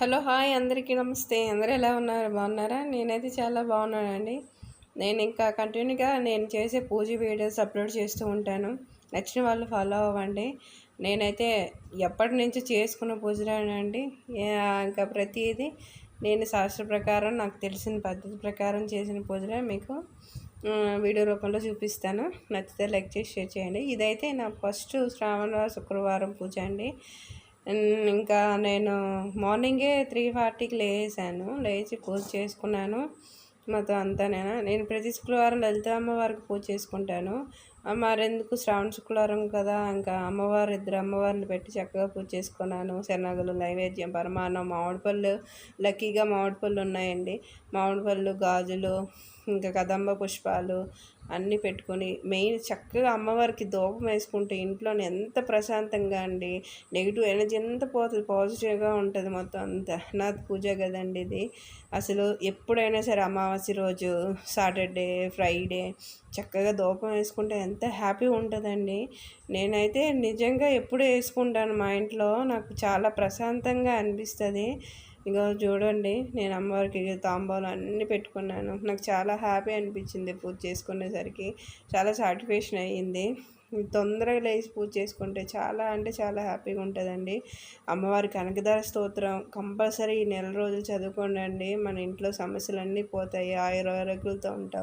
Hello hi అందరికీ నమస్తే. అందరూ ఎలా ఉన్నారు? బాగున్నారా? నేనైతే చాలా బాగున్నానండి. నేను ఇంకా కంటిన్యూగా నేను చేసే పూజ వీడియోస్ అప్లోడ్ చేస్తూ ఉంటాను. నచ్చిన వాళ్ళు ఫాలో అవ్వండి. నేనైతే ఎప్పటి నుంచి చేసుకున్న పూజలేనండి. ఇంకా ప్రతిదీ నేను శాస్త్ర ప్రకారం నాకు తెలిసిన పద్ధతి ప్రకారం చేసిన పూజలే మీకు వీడియో రూపంలో చూపిస్తాను. నచ్చితే లైక్ చేసి షేర్ చేయండి. ఇదైతే నా ఫస్ట్ శ్రావణ శుక్రవారం పూజ అండి. ఇంకా నేను మార్నింగే త్రీ ఫార్టీకి లేసాను లేచి పూజ చేసుకున్నాను. మొత్తం అంతా నేను? నేను ప్రతి శుక్రవారం లలిత అమ్మవారికి పూజ చేసుకుంటాను. మరెందుకు శ్రావణ శుక్రవారం కదా? ఇంకా అమ్మవారు ఇద్దరు అమ్మవారిని పెట్టి చక్కగా పూజ చేసుకున్నాను. శనగలు నైవేద్యం పరమాన్నం మామిడి పళ్ళు లక్కీగా మామిడి పళ్ళు ఉన్నాయండి. మామిడి పళ్ళు గాజులు ఇంకా కదంబ పుష్పాలు అన్నీ పెట్టుకొని మెయిన్ చక్కగా అమ్మవారికి దూపం వేసుకుంటే ఇంట్లోనే ఎంత ప్రశాంతంగా అండి. నెగిటివ్ ఎనర్జీ ఎంత పోతుంది పాజిటివ్గా ఉంటుంది మొత్తం అంతా. నాది పూజ కదండి ఇది. అసలు ఎప్పుడైనా సరే అమావాస్య రోజు సాటర్డే ఫ్రైడే చక్కగా దూపం వేసుకుంటే ఎంత హ్యాపీ ఉంటుందండి. నేనైతే నిజంగా ఎప్పుడు వేసుకుంటాను మా ఇంట్లో. నాకు చాలా ప్రశాంతంగా అనిపిస్తుంది. ఇంకా చూడండి నేను అమ్మవారికి తాంబాలు అన్నీ పెట్టుకున్నాను. నాకు చాలా హ్యాపీ అనిపించింది పూజ చేసుకునేసరికి. చాలా సాటిస్ఫాక్షన్ అయ్యింది. తొందరగా లేచి పూజ చేసుకుంటే చాలా అంటే చాలా హ్యాపీగా ఉంటుందండి. అమ్మవారి కనకదార స్తోత్రం కంపల్సరీ ఈ నెల రోజులు చదువుకోండి మన ఇంట్లో సమస్యలన్నీ పోతాయి. ఆయుర ఉంటాం.